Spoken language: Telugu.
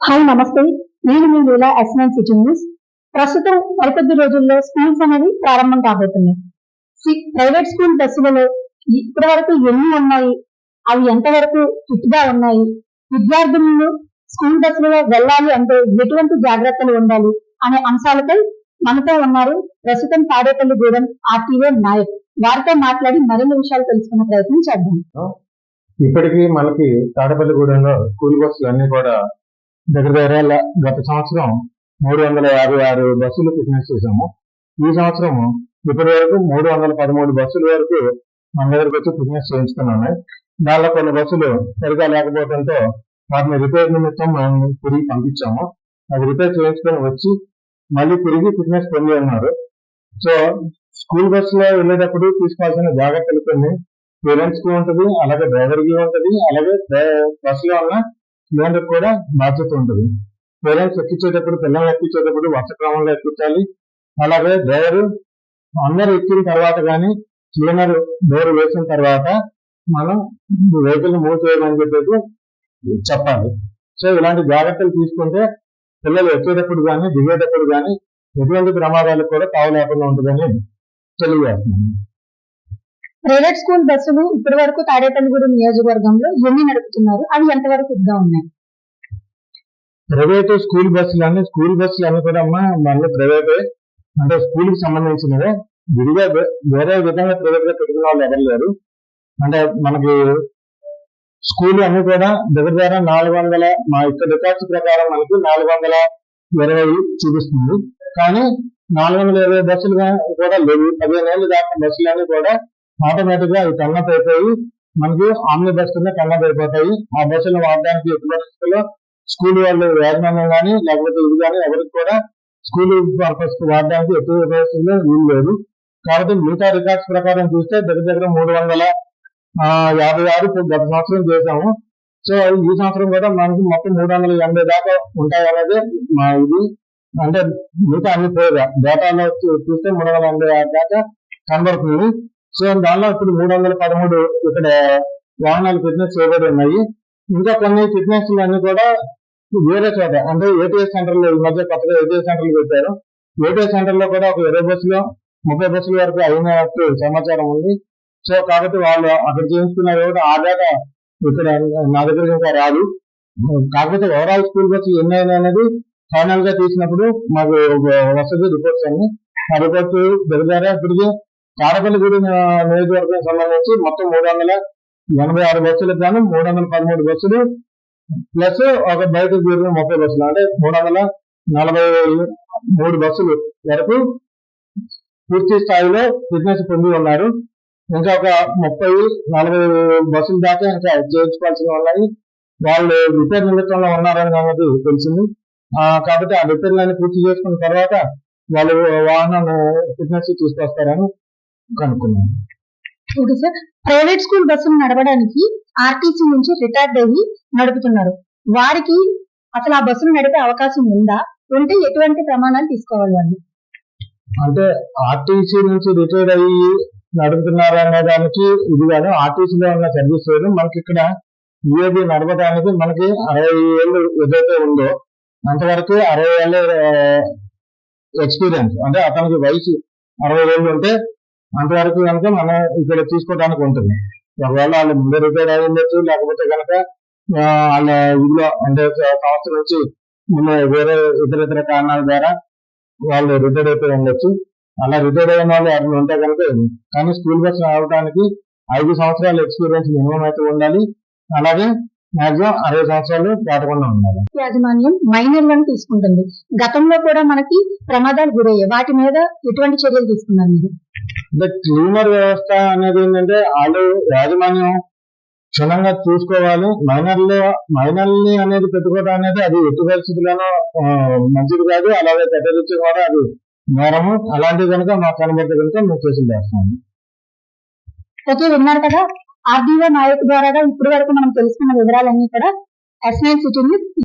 హాయ్ నమస్తే. నేను మీ లీలా ఎస్ఎన్ సిటీ న్యూస్ ప్రస్తుతం మరికొద్ది రోజుల్లో స్కూల్స్ అనేవి ప్రారంభం కాబోతున్నాయి. ప్రైవేట్ స్కూల్ బస్సులలో ఇప్పటి వరకు ఎన్ని ఉన్నాయి? అవి ఎంతవరకు ఫిట్ ఉన్నాయి? విద్యార్థులను స్కూల్ బస్సులలో వెళ్ళాలి అంటే ఎటువంటి జాగ్రత్తలు ఉండాలి అనే అంశాలపై మనతో ఉన్నారు ప్రస్తుతం తాడేపల్లిగూడెం ఆర్టీఓ నాయక్. వారితో మాట్లాడి మరిన్ని విషయాలు తెలుసుకునే ప్రయత్నం చేద్దాం. ఇప్పటికీ మనకి తాడేపల్లిగూడెంలో స్కూల్ బస్సులు అన్ని కూడా దగ్గర దగ్గర గత సంవత్సరం మూడు వందల యాభై ఆరు బస్సులు ఫిట్నెస్ చేశాము. ఈ సంవత్సరం ఇప్పటి వరకు మూడు వందల పదమూడు బస్సుల వరకు మన దగ్గరకు వచ్చి ఫిట్నెస్ చేయించుకున్నాము. దానిలో కొన్ని బస్సులు సరిగా లేకపోవడంతో వాటిని రిపేర్ నిమిత్తం మనం తిరిగి పంపించాము. అది రిపేర్ చేయించుకొని వచ్చి మళ్ళీ తిరిగి ఫిట్నెస్ పొంది ఉన్నారు సో స్కూల్ బస్సులో వెళ్ళేటప్పుడు తీసుకోవాల్సిన జాగ్రత్తలు కొన్ని పేరెంట్స్కి ఉంటుంది అలాగే డ్రైవర్కి ఉంటుంది అలాగే బస్సులో ఉన్న స్టూడెంట్ కూడా బాధ్యత ఉంటుంది. పేరెంట్స్ ఎక్కించేటప్పుడు పిల్లల్ని ఎక్కించేటప్పుడు వర్ష క్రమంలో ఎక్కించాలి. అలాగే డ్రైవరు అందరు ఎక్కిన తర్వాత కానీ క్లీనర్ డోర్ వేసిన తర్వాత మనం వెహికల్ మూవ్ చేయాలని చెప్పేసి చెప్పాలి. సో ఇలాంటి జాగ్రత్తలు తీసుకుంటే పిల్లలు ఎక్కేటప్పుడు కానీ దిగేటప్పుడు కానీ ఎటువంటి ప్రమాదాలకు కూడా తావు లేకుండా ఉంటుందని తెలియజేస్తున్నాను. ప్రైవేట్ స్కూల్ బస్సులు ఇప్పటి వరకు తాడేపల్లిగూడెం నియోజకవర్గంలో ఎన్ని నడుపుతున్నారు? అవి ఎంతవరకు ఫిట్ ఉన్నాయి? ప్రైవేట్ స్కూల్ బస్సులు అన్ని స్కూల్ బస్సులు అన్ని కూడా అమ్మా ప్రైవేటే. అంటే స్కూల్కి సంబంధించినవే. విడిగా వేరే విధంగా ప్రైవేట్గా పెట్టుకున్న వాళ్ళు ఎవరు లేరు. అంటే మనకి స్కూల్ అన్ని కూడా దగ్గర దగ్గర నాలుగు వందల మా యొక్క రికార్డ్స్ ప్రకారం మనకి నాలుగు వందల ఇరవై చూపిస్తుంది. కానీ నాలుగు వందల ఇరవై బస్సులు కూడా లేవు. పదిహేను ఏళ్ళు దాకా బస్సులు అన్ని కూడా ఆటోమేటిక్గా అవి కన్నప్ అయిపోయి మనకి ఆమ్ని బస్ కింద కన్నప్ అయిపోతాయి ఆ బస్సులను వాడడానికి ఎటువంటి స్కూల్ వాళ్ళు యాజమాన్యం కానీ లేకపోతే ఇది కానీ ఎవరికి కూడా స్కూల్ పర్పస్కి వాడడానికి ఎక్కువ ఉపయోగిస్తుందో వీలు లేదు. కాబట్టి మిగతా రికార్డ్స్ ప్రకారం చూస్తే దగ్గర దగ్గర మూడు వందల ఆ, యాభై ఆరు గత సంవత్సరం చేశాము. సో ఈ సంవత్సరం కూడా మనకి మొత్తం మూడు వందల ఎనభై దాకా ఉంటాయి అనేది మా ఇది అంటే మిగతా అన్ని పోగా డేటాలో చూస్తే మూడు వందల ఎనభై ఆరు దాకా కనబడుతుంది సో దానిలో ఇప్పుడు మూడు వందల పదమూడు ఇక్కడ వాహనాలు ఫిట్నెస్ చేయబడి ఉన్నాయి. ఇంకా కొన్ని ఫిట్నెస్ అన్ని కూడా వేరే చోట అంటే ఏటీఎస్ సెంటర్లో ఈ మధ్య కొత్తగా ఏటీఎస్ సెంటర్లు పెట్టారు. ఏటీఎస్ సెంటర్లో కూడా ఒక ఇరవై బస్సులు ముప్పై బస్సుల వరకు అయినట్టు సమాచారం ఉంది. సో కాబట్టి వాళ్ళు అక్కడ చేయించుకున్నారు కాబట్టి ఆ డేటా ఇక్కడ నా దగ్గర ఇంకా రాదు. కాకపోతే ఓవరాల్ స్కూల్ బస్సు ఎన్ని అనేది ఫైనల్గా తీసినప్పుడు మాకు వస్తుంది రిపోర్ట్స్ అన్ని. ఆ రిపోర్ట్స్ దగ్గర ఇప్పటికే తాడపల్లిగూడెం నియోజకవర్గం సంబంధించి మొత్తం మూడు వందల ఎనభై ఆరు బస్సులకు గాను మూడు వందల పదమూడు బస్సులు ప్లస్ ఒక బయటకు చేరిన ముప్పై బస్సులు. అంటే మూడు వందల నలభై మూడు బస్సులు వరకు పూర్తి స్థాయిలో ఫిట్నెస్ పొంది ఉన్నారు. ఇంకా ఒక ముప్పై నలభై బస్సులు దాకా ఇంకా చేయించుకోవాల్సి ఉన్నాయి. వాళ్ళు రిపేర్ నిమిత్తంలో ఉన్నారని సంగతి తెలిసింది. ఆ, కాబట్టి ఆ రిపేర్లన్నీ పూర్తి చేసుకున్న తర్వాత వాళ్ళు వాహనం ఫిట్నెస్ తీసుకొస్తారని కనుక్కున్నాను ఓకే సార్ ప్రైవేట్ స్కూల్ బస్సులు నడపడానికి ఆర్టీసీ నుంచి రిటైర్డ్ అయ్యి నడుపుతున్నారు. వారికి అసలు ఆ బస్సులు నడిపే అవకాశం ఉందా? ఉంటే ఎటువంటి ప్రమాణాలు తీసుకోవాలి వాళ్ళు అంటే ఆర్టీసీ నుంచి రిటైర్ అయ్యి నడుపుతున్నారు అనే దానికి ఇది కాదు ఆర్టీసీలో ఉన్న సర్వీస్ మనకి ఇక్కడ యూఏబీ నడపడానికి మనకి అరవై ఏళ్ళు ఏదైతే ఉందో అంతవరకు అరవై ఏళ్ళ ఎక్స్పీరియన్స్ అంటే అతనికి వయసు అరవై ఏళ్ళు ఉంటే అంతవరకు కనుక మనం ఇక్కడ తీసుకోవడానికి ఉంటుంది. ఒకవేళ వాళ్ళు ముందే రిటైర్ అయి ఉండొచ్చు లేకపోతే కనుక ఆ, వాళ్ళ ఇదిలో అంటే సంవత్సరం వచ్చి ముందు వేరే ఇతర ఇతర కారణాల ద్వారా వాళ్ళు రిటైర్ అయిపోయి ఉండొచ్చు. అలా రిటైర్ అయిన వాళ్ళు ఎవరైనా ఉంటే కనుక కానీ స్కూల్ బస్ రావడానికి ఐదు సంవత్సరాల ఎక్స్పీరియన్స్ మినిమం అయితే ఉండాలి. అలాగే మాక్సిమం అరవై సంవత్సరాలు దాటకుండా ఉండాలి. యాజమాన్యం మైనర్లను తీసుకుంటుంది. గతంలో కూడా మనకి ప్రమాదాలు గురయ్యాయి. వాటి మీద ఎటువంటి చర్యలు తీసుకున్నారు మీరు? క్లీనర్ వ్యవస్థ అనేది ఏంటంటే వాళ్ళు యాజమాన్యం క్షుణ్ణంగా చూసుకోవాలి. మైనర్లు మైనర్ని అనేది పెట్టుకోవడం అనేది అది ఎట్టి పరిస్థితుల్లోనూ మంచిది కాదు. అలాగే పెట్టరించి కూడా అది నేరము. అలాంటివి కనుక మాకు కనబడితే కనుక మేము కేసులు చేస్తాము ఓకే విన్నారు కదా. ఆర్డీఓ నాయక్ ద్వారా ఇప్పటి వరకు మనం తెలుసుకున్న వివరాలన్నీ కూడా ఎస్ నైన్ సిటీ